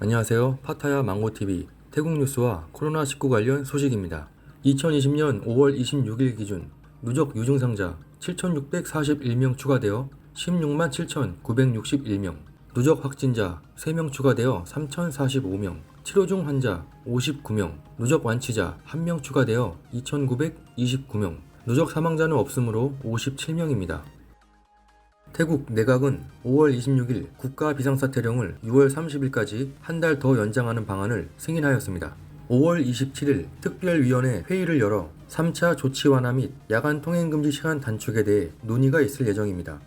안녕하세요. 파타야 망고TV 태국 뉴스와 코로나19 관련 소식입니다. 2020년 5월 26일 기준 누적 유증상자 7,641명 추가되어 16만 7,961명, 누적 확진자 3명 추가되어 3,045명, 치료 중 환자 59명, 누적 완치자 1명 추가되어 2,929명, 누적 사망자는 없으므로 57명입니다. 태국 내각은 5월 26일 국가 비상사태령을 6월 30일까지 한 달 더 연장하는 방안을 승인하였습니다. 5월 27일 특별위원회 회의를 열어 3차 조치 완화 및 야간 통행금지 시간 단축에 대해 논의가 있을 예정입니다.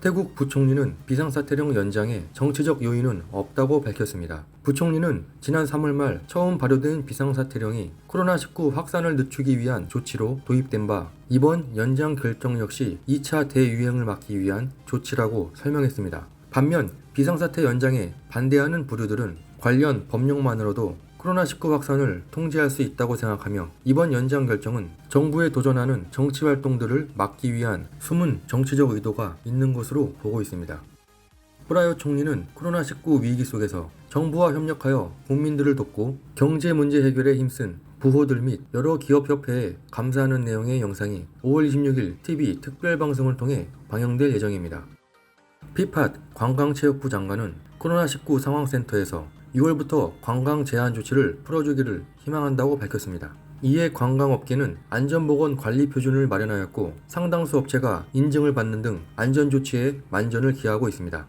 태국 부총리는 비상사태령 연장에 정치적 요인은 없다고 밝혔습니다. 부총리는 지난 3월 말 처음 발효된 비상사태령이 코로나19 확산을 늦추기 위한 조치로 도입된 바 이번 연장 결정 역시 2차 대유행을 막기 위한 조치라고 설명했습니다. 반면 비상사태 연장에 반대하는 부류들은 관련 법령만으로도 코로나19 확산을 통제할 수 있다고 생각하며 이번 연장 결정은 정부에 도전하는 정치 활동들을 막기 위한 숨은 정치적 의도가 있는 것으로 보고 있습니다. 프라요 총리는 코로나19 위기 속에서 정부와 협력하여 국민들을 돕고 경제 문제 해결에 힘쓴 부호들 및 여러 기업협회에 감사하는 내용의 영상이 5월 26일 TV 특별방송을 통해 방영될 예정입니다. 피팟 관광체육부 장관은 코로나19 상황센터에서 6월부터 관광 제한 조치를 풀어주기를 희망한다고 밝혔습니다. 이에 관광업계는 안전보건 관리 표준을 마련하였고 상당수 업체가 인증을 받는 등 안전조치에 만전을 기하고 있습니다.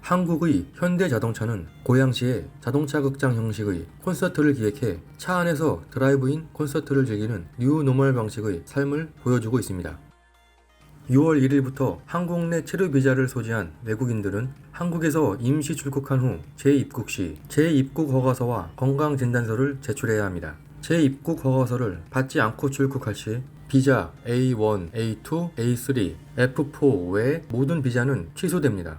한국의 현대자동차는 고양시에 자동차 극장 형식의 콘서트를 기획해 차 안에서 드라이브인 콘서트를 즐기는 뉴 노멀 방식의 삶을 보여주고 있습니다. 6월 1일부터 한국 내 체류 비자를 소지한 외국인들은 한국에서 임시 출국한 후 재입국 시 재입국 허가서와 건강진단서를 제출해야 합니다. 재입국 허가서를 받지 않고 출국할 시 비자 A1, A2, A3, F4 외 모든 비자는 취소됩니다.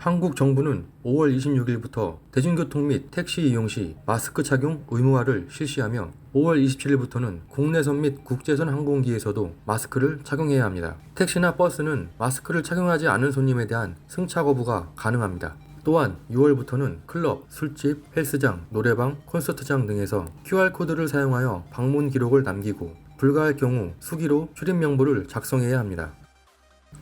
한국 정부는 5월 26일부터 대중교통 및 택시 이용 시 마스크 착용 의무화를 실시하며 5월 27일부터는 국내선 및 국제선 항공기에서도 마스크를 착용해야 합니다. 택시나 버스는 마스크를 착용하지 않은 손님에 대한 승차 거부가 가능합니다. 또한 6월부터는 클럽, 술집, 헬스장, 노래방, 콘서트장 등에서 QR코드를 사용하여 방문 기록을 남기고 불가할 경우 수기로 출입 명부를 작성해야 합니다.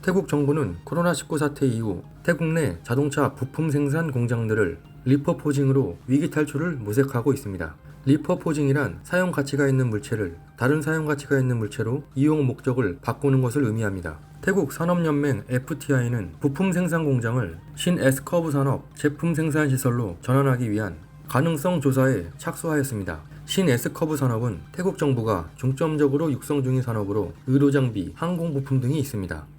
태국 정부는 코로나19 사태 이후 태국 내 자동차 부품 생산 공장들을 리퍼포징으로 위기 탈출을 모색하고 있습니다. 리퍼포징이란 사용 가치가 있는 물체를 다른 사용 가치가 있는 물체로 이용 목적을 바꾸는 것을 의미합니다. 태국 산업연맹 FTI는 부품 생산 공장을 신 S커브 산업 제품 생산 시설로 전환하기 위한 가능성 조사에 착수하였습니다. 신 S커브 산업은 태국 정부가 중점적으로 육성 중인 산업으로 의료 장비, 항공 부품 등이 있습니다.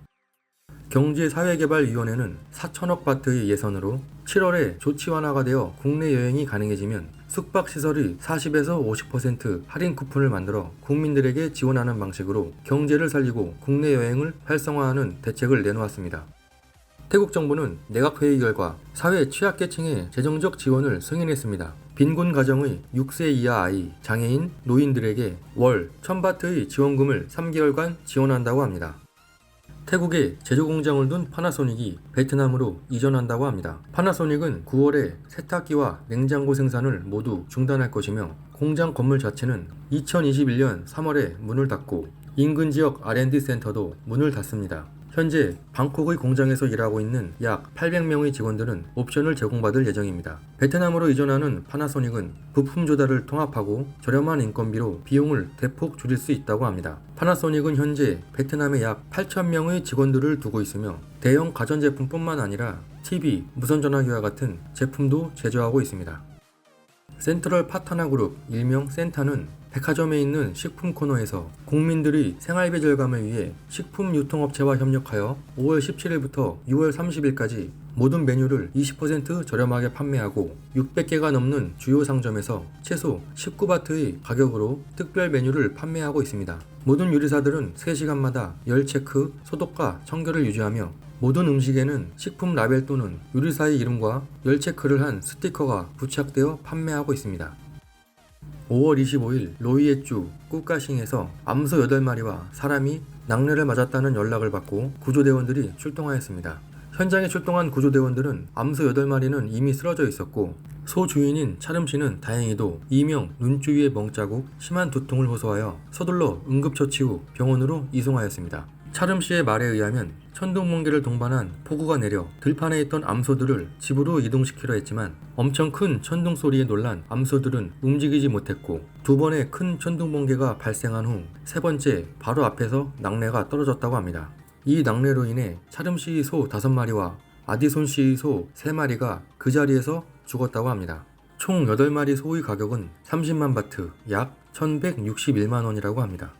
경제사회개발위원회는 4천억 바트의 예산으로 7월에 조치 완화가 되어 국내 여행이 가능해지면 숙박시설이 40에서 50% 할인 쿠폰을 만들어 국민들에게 지원하는 방식으로 경제를 살리고 국내 여행을 활성화하는 대책을 내놓았습니다. 태국 정부는 내각회의 결과 사회 취약계층의 재정적 지원을 승인했습니다. 빈곤 가정의 6세 이하 아이, 장애인, 노인들에게 월 1000바트의 지원금을 3개월간 지원한다고 합니다. 태국에 제조 공장을 둔 파나소닉이 베트남으로 이전한다고 합니다. 파나소닉은 9월에 세탁기와 냉장고 생산을 모두 중단할 것이며 공장 건물 자체는 2021년 3월에 문을 닫고 인근 지역 R&D 센터도 문을 닫습니다. 현재 방콕의 공장에서 일하고 있는 약 800명의 직원들은 옵션을 제공받을 예정입니다. 베트남으로 이전하는 파나소닉은 부품 조달을 통합하고 저렴한 인건비로 비용을 대폭 줄일 수 있다고 합니다. 파나소닉은 현재 베트남에 약 8,000명의 직원들을 두고 있으며 대형 가전제품뿐만 아니라 TV, 무선전화기와 같은 제품도 제조하고 있습니다. 센트럴 파타나 그룹 일명 센타는 백화점에 있는 식품 코너에서 국민들의 생활비 절감을 위해 식품 유통업체와 협력하여 5월 17일부터 6월 30일까지 모든 메뉴를 20% 저렴하게 판매하고 600개가 넘는 주요 상점에서 최소 19바트의 가격으로 특별 메뉴를 판매하고 있습니다. 모든 요리사들은 3시간마다 열 체크, 소독과 청결을 유지하며 모든 음식에는 식품 라벨 또는 요리사의 이름과 열 체크를 한 스티커가 부착되어 판매하고 있습니다. 5월 25일 로이에주 꾸까싱에서 암소 8마리와 사람이 낙뢰를 맞았다는 연락을 받고 구조대원들이 출동하였습니다. 현장에 출동한 구조대원들은 암소 8마리는 이미 쓰러져 있었고 소 주인인 차름 씨는 다행히도 이명 눈주위에 멍자국, 심한 두통을 호소하여 서둘러 응급처치 후 병원으로 이송하였습니다. 차름 씨의 말에 의하면 천둥번개를 동반한 폭우가 내려 들판에 있던 암소들을 집으로 이동시키려 했지만 엄청 큰 천둥 소리에 놀란 암소들은 움직이지 못했고 두 번의 큰 천둥번개가 발생한 후 세 번째 바로 앞에서 낙뢰가 떨어졌다고 합니다. 이 낙뢰로 인해 차름 씨의 소 5마리와 아디손 씨의 소 3마리가 그 자리에서 죽었다고 합니다. 총 8마리 소의 가격은 30만 바트, 약 1161만 원이라고 합니다.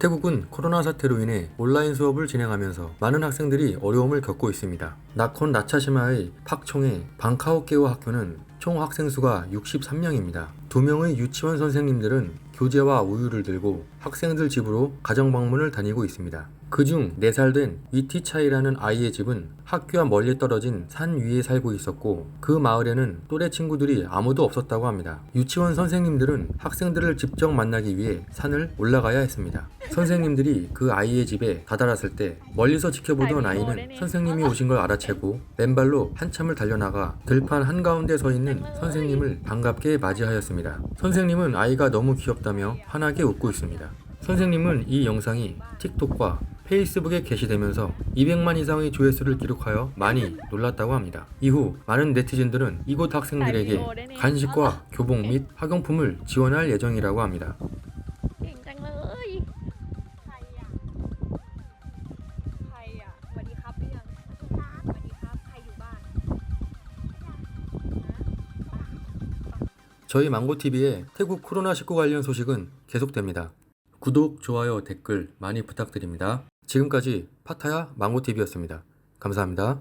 태국은 코로나 사태로 인해 온라인 수업을 진행하면서 많은 학생들이 어려움을 겪고 있습니다. 나콘 나차시마의 팍총의 방카오케오 학교는 총 학생 수가 63명입니다. 두 명의 유치원 선생님들은 교재와 우유를 들고 학생들 집으로 가정 방문을 다니고 있습니다. 그중 4살 된 위티차이라는 아이의 집은 학교와 멀리 떨어진 산 위에 살고 있었고 그 마을에는 또래 친구들이 아무도 없었다고 합니다. 유치원 선생님들은 학생들을 직접 만나기 위해 산을 올라가야 했습니다. 선생님들이 그 아이의 집에 다다랐을 때 멀리서 지켜보던 아이는 선생님이 오신 걸 알아채고 맨발로 한참을 달려나가 들판 한가운데 서 있는 선생님을 반갑게 맞이하였습니다. 선생님은 아이가 너무 귀엽다며 환하게 웃고 있습니다. 선생님은 이 영상이 틱톡과 페이스북에 게시되면서 200만 이상의 조회수를 기록하여 많이 놀랐다고 합니다. 이후 많은 네티즌들은 이곳 학생들에게 간식과 교복 및 학용품을 지원할 예정이라고 합니다. 저희 망고TV의 태국 코로나19 관련 소식은 계속됩니다. 구독, 좋아요, 댓글 많이 부탁드립니다. 지금까지 파타야 망고TV였습니다. 감사합니다.